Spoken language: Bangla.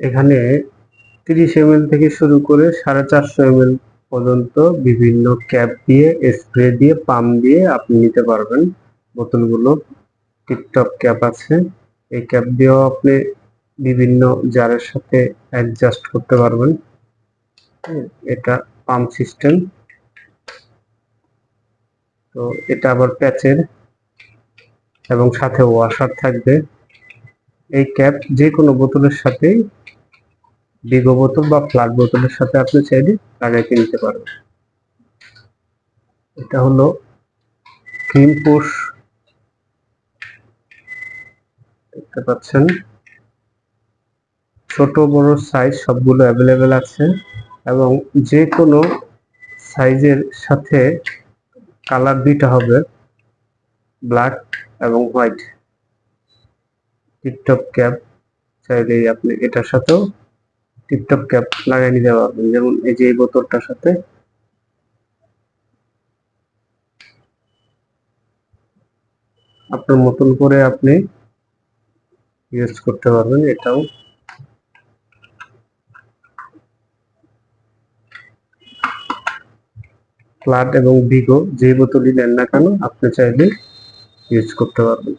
এখানে তিরিশ এম থেকে শুরু করে সাড়ে চারশো এম পর্যন্ত বিভিন্ন ক্যাপ দিয়ে স্প্রে দিয়ে পাম্প দিয়ে আপনি নিতে পারবেন। বোতলগুলো টিপটপ ক্যাপ আছে। এই ক্যাপ দিয়েও আপনি বিভিন্ন জারের সাথে অ্যাডজাস্ট করতে পারবেন। এটা পাম্প সিস্টেম তো এটা আবার প্যাচের এবং সাথে ওয়াশার থাকবে। এই ক্যাপ যে কোনো বোতলের সাথেই বিগো বোতল বা ফ্ল্যাট বোতলের সাথে আপনি চাইলে লাগাইতে নিতে পারবেন। এটা হলো ক্রিম পুশ। দেখতে পাচ্ছেন। ছোট, বড় সাইজ সবগুলো অ্যাভেলেবেল আছে এবং যে কোনো সাইজের সাথে কালার দুইটা হবে ব্ল্যাক এবং হোয়াইট টিপটপ ক্যাপ চাইলেই আপনি এটার সাথেও টিপটপ ক্যাপ লাগাই নিতে পারবেন। যেমন এই যে এই বোতলটার সাথে। আপনার মতন করে আপনি ইউজ করতে পারবেন এটাও। ফ্ল্যাট এবং বিগো যে বোতলই নেন না কেন, আপনি চাইলে ইউজ করতে পারবেন।